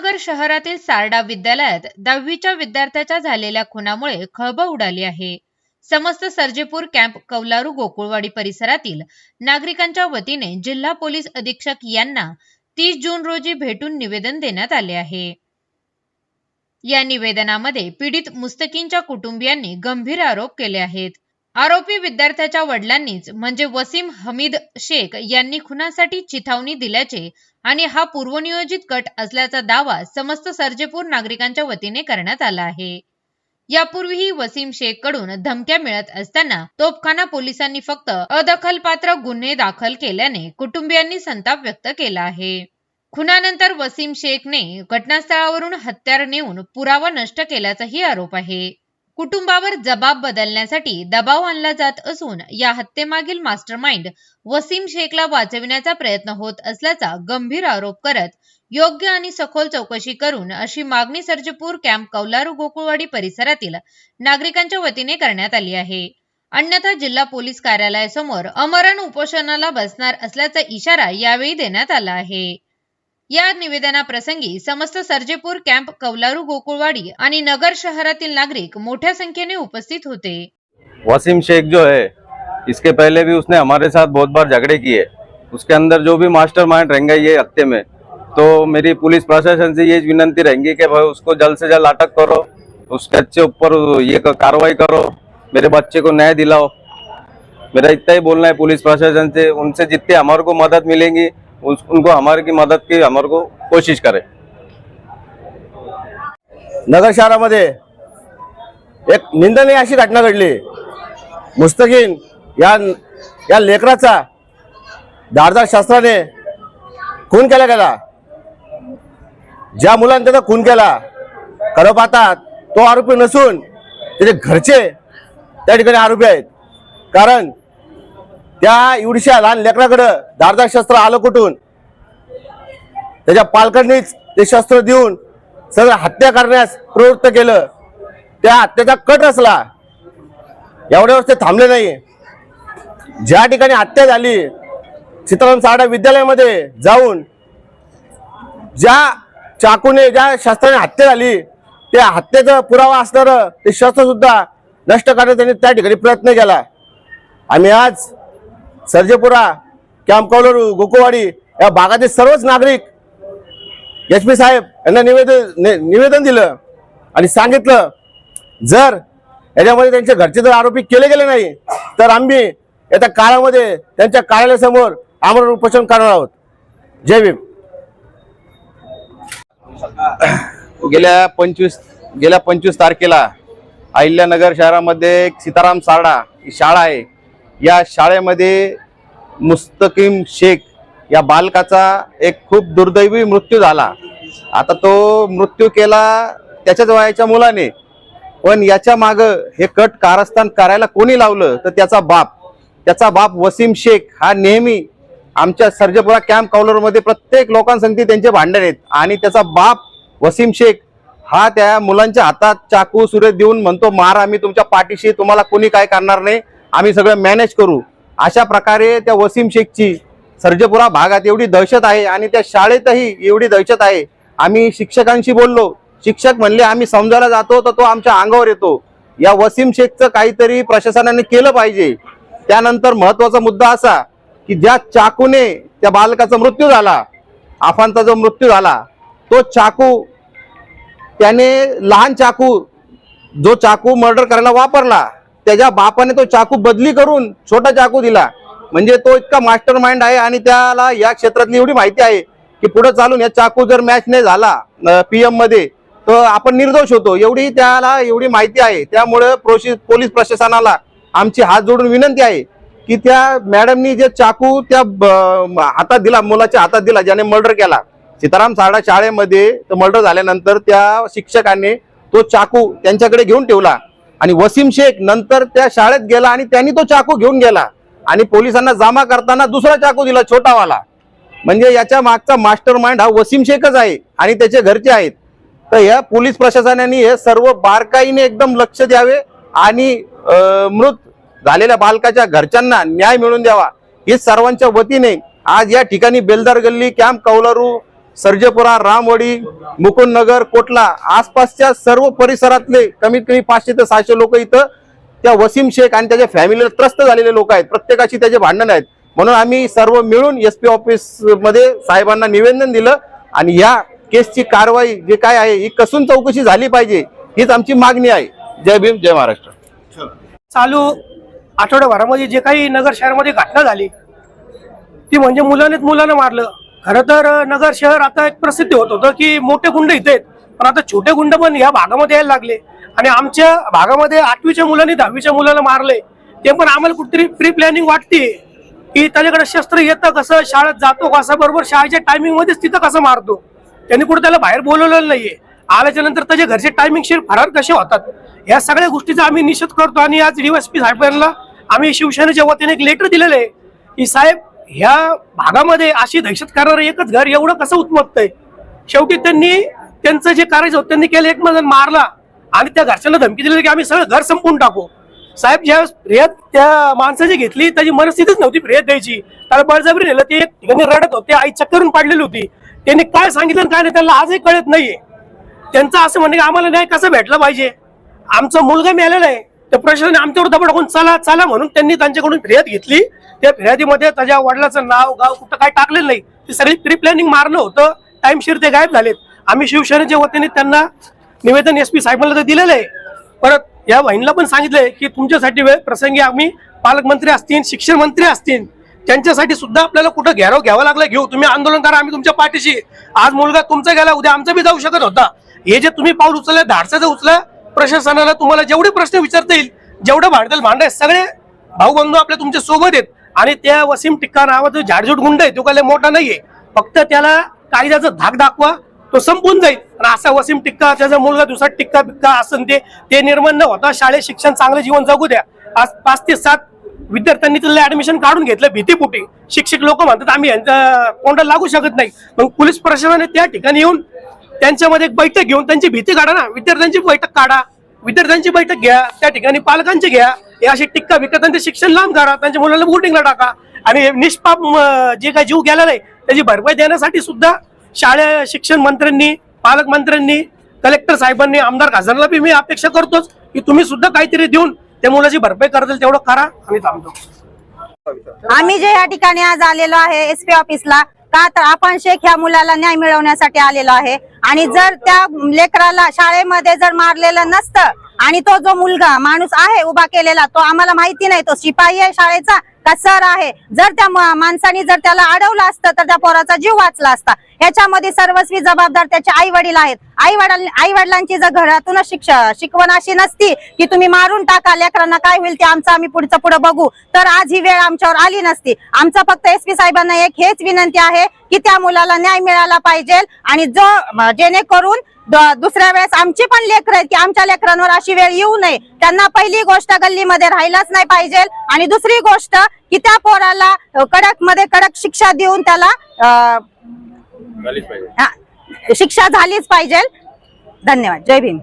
अहिल्यानगर शहरातील सारडा विद्यालयात दहावीच्या विद्यार्थ्याच्या झालेल्या खुनामुळे खळबळ उडाली आहे. समस्त सर्जेपूर कॅम्प कौलारू गोकुळवाडी परिसरातील नागरिकांच्या वतीने जिल्हा पोलीस अधीक्षक यांना तीस जून रोजी भेटून निवेदन देण्यात आले आहे. या निवेदनामध्ये पीडित मुस्तकींच्या कुटुंबियांनी गंभीर आरोप केले आहेत. आरोपी विद्यार्थ्याच्या वडिलांनीच म्हणजे वसीम हमीद शेख यांनी खुनासाठी चिथावणी दिल्याचे आणि हा पूर्वनियोजित कट असल्याचा दावा समस्त सर्जेपूर नागरिकांच्या वतीने करण्यात आला आहे. यापूर्वीही वसीम शेखकडून धमक्या मिळत असताना तोपखाना पोलिसांनी फक्त अदखलपात्र गुन्हे दाखल केल्याने कुटुंबियांनी संताप व्यक्त केला आहे. खुनानंतर वसीम शेखने घटनास्थळावरून हत्यार नेऊन पुरावा नष्ट केल्याचाही आरोप आहे. कुटुंबावर जबाब बदलण्यासाठी दबाव आणला जात असून या हत्येमागील मास्टरमाइंड वसीम शेखला वाचविण्याचा प्रयत्न होत असल्याचा गंभीर आरोप करत योग्य आणि सखोल चौकशी करून अशी मागणी सर्जपूर कॅम्प कौलारू गोकुळवाडी परिसरातील नागरिकांच्या वतीने करण्यात आली आहे. अन्यथा जिल्हा पोलीस कार्यालयासमोर अमरण उपोषणाला बसणार असल्याचा इशारा यावेळी देण्यात आला आहे. या निवेदनाप्रसंगी समस्त सर्जेपूर कॅम्प कौलारू गोकुळवाडी आणि नगर शहरातील नागरिक मोठ्या संख्येने उपस्थित होते. वसीम शेख जो है इसके पहले भी उसने हमारे साथ बहुत बार झगड़े किए। उसके अंदर जो भी मास्टर माइंड रहेंगे ये हत्या में तो मेरी पुलिस प्रशासन से ये विनंती रहेंगी कि भाई उसको जल्द से जल्द अटक करो उसके अच्छे ऊपर ये कार्रवाई करो मेरे बच्चे को न्याय दिलाओ। मेरा इतना ही बोलना है पुलिस प्रशासन से उनसे जितने हमारे को मदद मिलेंगी उस, उनको हमारे की मदद की हमारे को कोशिश करें। नगर शहरामध्ये एक निंदनीय अशी घटना घडली. मुस्तकीन या या लेकराचा धारदार शास्त्राने खून केला गेला. ज्या मुलाने त्याचा खून केला खरं पाहतात तो आरोपी नसून त्याचे घरचे त्या ठिकाणी आरोपी आहेत. कारण त्या एवढीशा लहान लेकराकडं धारदार शस्त्र आलं कुठून? त्याच्या पालकांनीच ते शस्त्र देऊन सगळं हत्या करण्यास प्रवृत्त केलं. त्या हत्येचा कट रचला एवढ्यावर ते थांबले नाही. ज्या ठिकाणी हत्या झाली सीताराम साडा विद्यालयामध्ये जाऊन ज्या चाकूने ज्या शस्त्राने हत्या झाली त्या हत्येचा पुरावा असणारं ते शस्त्र सुद्धा नष्ट करण्याचा त्यांनी त्या ठिकाणी प्रयत्न केला. आम्ही आज सर्जेपुरा कॅम्प कौलरू गोकुवाडी या भागातील सर्वच नागरिक एच पी साहेब यांना निवेदन निवेदन दिलं आणि सांगितलं जर याच्यामध्ये त्यांच्या घरचे जर आरोपी केले गेले नाही तर आम्ही येत्या काळामध्ये त्यांच्या कार्यालयासमोर आमरण उपोषण करणार आहोत. जय भीम. गेल्या पंचवीस गेल्या पंचवीस तारखेला अहिल्यानगर शहरामध्ये एक सीताराम सारडा ही शाळा आहे. या शाळेमध्ये मुस्तकीम शेख या बालकाचा एक खूप दुर्दैवी मृत्यू झाला. आता तो मृत्यू केला त्याच्याच वयाच्या मुलाने. पण याच्या मागं हे कट कारस्थान करायला कोणी लावलं तर त्याचा बाप. त्याचा बाप वसीम शेख हा नेहमी आमच्या सर्जपुरा कॅम्प कौलरमध्ये प्रत्येक लोकांसंगती त्यांचे भांडण आहेत. आणि त्याचा बाप वसीम शेख हा त्या मुलांच्या हातात चाकू सुरे देऊन म्हणतो मारा आम्ही तुमच्या पाठीशी तुम्हाला कोणी काय करणार नाही. आम्ही सगळं मॅनेज करू. अशा प्रकारे त्या वसीम शेखची सर्जपुरा भागात एवढी दहशत आहे आणि त्या शाळेतही एवढी दहशत आहे. आम्ही शिक्षकांशी बोललो. शिक्षक म्हणले आम्ही समजायला जातो तर तो आमच्या अंगावर येतो. या वसीम शेखचं काहीतरी प्रशासनाने केलं पाहिजे. त्यानंतर महत्त्वाचा मुद्दा असा की ज्या चाकूने त्या बालकाचा मृत्यू झाला आफांचा जो मृत्यू झाला तो चाकू त्याने लहान चाकू जो चाकू मर्डर करायला वापरला त्याच्या बापाने तो चाकू बदली करून छोटा चाकू दिला. म्हणजे तो इतका मास्टर माइंड आहे आणि त्याला या क्षेत्रातली एवढी माहिती आहे की पुढे चालून या चाकू जर मॅच नाही झाला पीएममध्ये तर आपण निर्दोष होतो. एवढी त्याला एवढी माहिती आहे. त्यामुळे प्रोशि- पोलीस प्रशासनाला आमची हात जोडून विनंती आहे की त्या मॅडमनी जे चाकू त्या हातात दिला मुलाच्या हातात दिला ज्याने मर्डर केला सीताराम सारडा शाळेमध्ये मर्डर झाल्यानंतर त्या शिक्षकाने तो चाकू त्यांच्याकडे घेऊन ठेवला. आणि वसीम शेख नंतर त्या शाळेत गेला आणि त्यांनी तो चाकू घेऊन गेला. आणि पोलिसांना जमा करताना दुसरा चाकू दिला छोटावाला. म्हणजे याच्या मागचा मास्टर माइंड हा वसीम शेखच आहे आणि त्याचे घरचे आहेत. तर या पोलीस प्रशासनाने हे सर्व बारकाईने एकदम लक्ष द्यावे आणि मृत झालेल्या बालकाच्या घरच्यांना न्याय मिळवून द्यावा. हे सर्वांच्या वतीने आज या ठिकाणी बेलदार गल्ली कॅम्प कौलारू सर्जेपुरा रामवडी मुकुंदनगर कोटला आसपासच्या सर्व परिसरातले कमीत कमी पाचशे ते सहाशे लोक इथं त्या वसीम शेख आणि त्याच्या फॅमिलीला त्रस्त झालेले लोक आहेत. प्रत्येकाशी त्याचे भांडण आहेत. म्हणून आम्ही सर्व मिळून एस पी ऑफिसमध्ये साहेबांना निवेदन दिलं आणि या केसची कारवाई जे काय आहे ही कसून चौकशी झाली पाहिजे हीच आमची मागणी आहे. जय भीम जय महाराष्ट्र. चालू आठवड्याभरामध्ये जे काही नगर शहरामध्ये घटना झाली ती म्हणजे मुलानेच मुलानं मारलं. खरं तर नगर शहर आता एक प्रसिद्ध होत होतं की मोठे गुंड इथे आहेत. पण आता छोटे गुंड पण या भागामध्ये यायला लागले. आणि आमच्या भागामध्ये आठवीच्या मुलांनी दहावीच्या मुलाला मारले. ते पण आम्हाला कुठेतरी प्री प्लॅनिंग वाटते की त्याच्याकडे शस्त्र येतं कसं शाळेत जातो कसं बरोबर शाळेच्या टायमिंग मध्येच तिथं कसं मारतो. त्यांनी कुठे त्याला बाहेर बोलवलेलं नाहीये. आल्याच्यानंतर त्याच्या घरचे टायमिंग शिर फरार कसे होतात? या सगळ्या गोष्टीचा आम्ही निषेध करतो आणि आज डीएसपी साहेबांना आम्ही शिवसेनेच्या वतीने एक लेटर दिलेलं आहे की साहेब ह्या भागामध्ये अशी दहशत करणारं एकच घर एवढं कसं उत्मत्तय शेवटी त्यांनी त्यांचं जे कार्य होतं त्यांनी केलं एक मजन मारला. आणि त्या घरच्यांना धमकी दिली की आम्ही सगळं घर संपवून टाकू. साहेब ज्या फिर्याद त्या माणसाची घेतली त्याची मनस्थितीच नव्हती फिर्याद द्यायची. त्याला बळजबरी नेलं ते एक ठिकाणी रडत होते आई चक्करून पाडलेली होती. त्यांनी काय सांगितलं काय नाही त्यांना आजही कळत नाहीये. त्यांचं असं म्हणणं की आम्हाला न्याय कसा भेटला पाहिजे? आमचा मुलगा मिळालेला आहे. त्या प्रशासनाने आमच्यावर दबडकून टाकून चला चला म्हणून त्यांनी त्यांच्याकडून फिर्याद घेतली. त्या फिर्यादीमध्ये त्याच्या वडिलाचं नाव गाव कुठं काय टाकलेलं नाही. ती सगळी प्री प्लॅनिंग मारणं होतं. टाइमशीर ते गायब झालेत. आम्ही शिवसेनेच्या वतीने त्यांना निवेदन एस पी साहेबांना तर दिलेलं आहे. परत या बहिणीला पण सांगितलंय की तुमच्यासाठी वेळ प्रसंगी आम्ही पालकमंत्री असतील शिक्षण मंत्री असतील त्यांच्यासाठी सुद्धा आपल्याला कुठं घेराव घ्यावं लागलं? घेऊ तुम्ही आंदोलन करा आम्ही तुमच्या पाठीशी. आज मुलगा तुमचा गेला उद्या आमचा बी जाऊ शकत होता. हे जे तुम्ही पाऊल उचललं धाडसाचं उचला प्रशासनाला तुम्हाला जेवढे प्रश्न विचारता येईल जेवढं भांडतील भांडाय सगळे भाऊ बंधू आपल्या तुमच्यासोबत आहेत. आणि त्या वसीम टिक्का नावाचा झाडझूट गुंड आहे तो काही मोठा नाहीये. फक्त त्याला कायद्याचा धाक दाखवा तो संपून जाईल. आणि असा वसीम टिक्का त्याचा मुलगा दुसरा टिक्का बिक्का असं ते ते निर्माण न होता. शाळेत शिक्षण चांगलं जीवन जगू द्या. आज पाच ते सात विद्यार्थ्यांनी तिथलं ऍडमिशन काढून घेतलं भीतीपुटी. शिक्षक लोक म्हणतात आम्ही यांच्या तोंडाला लागू शकत नाही. मग पोलीस प्रशासनाने त्या ठिकाणी येऊन त्यांच्यामध्ये एक बैठक घेऊन त्यांची भीती काढा ना. विद्यार्थ्यांची बैठक काढा. विद्यार्थ्यांची बैठक घ्या त्या ठिकाणी पालकांची घ्या. हे अशी टिक्का विकत त्यांचे शिक्षण लांब करा त्यांच्या मुलाला बोर्डिंगला टाका. आणि निष्पाप जे काही जीव गेला नाही त्याची भरपाई देण्यासाठी सुद्धा शाळा शिक्षण मंत्र्यांनी पालकमंत्र्यांनी कलेक्टर साहेबांनी आमदार खासदारला बी मी अपेक्षा करतोच की तुम्ही सुद्धा काहीतरी देऊन त्या मुलाची भरपाई करता तेवढं करा आम्ही थांबतो. आम्ही जे या ठिकाणी आज आलेलो आहे एस पी ऑफिसला का तर आपण शेख ह्या मुलाला न्याय मिळवण्यासाठी आलेलो आहे. आणि जर त्या लेकराला शाळेमध्ये जर मारलेलं नसतं आणि तो जो मुलगा माणूस आहे उभा केलेला तो आम्हाला माहिती नाही तो शिपाई आहे शाळेचा का सर आहे. जर त्या माणसाने जर त्याला अडवलं असतं तर त्या पोराचा जीव वाचला असता. याच्यामध्ये सर्वस्वी जबाबदार त्याचे आई वडील आहेत. आई वडील आई वडिलांची जर घरातूनच शिक्षा शिकवण अशी नसती की तुम्ही मारून टाका लेकरांना काय होईल ते आमचं आम्ही पुढचं पुढे बघू. तर आज ही वेळ आमच्यावर आली नसती. आमचं फक्त एस पी साहेबांना एक हेच विनंती आहे की त्या मुलाला न्याय मिळाला पाहिजे आणि जो जेणेकरून दुसऱ्या वेळेस आमची पण लेकर आहेत की आमच्या लेकरांवर अशी वेळ येऊ नये. त्यांना पहिली गोष्ट गल्लीमध्ये राहिलाच नाही पाहिजे आणि दुसरी गोष्ट की त्या पोराला कडकमध्ये कडक शिक्षा देऊन त्याला शिक्षा झालीच पाहिजे. धन्यवाद. जय भीम.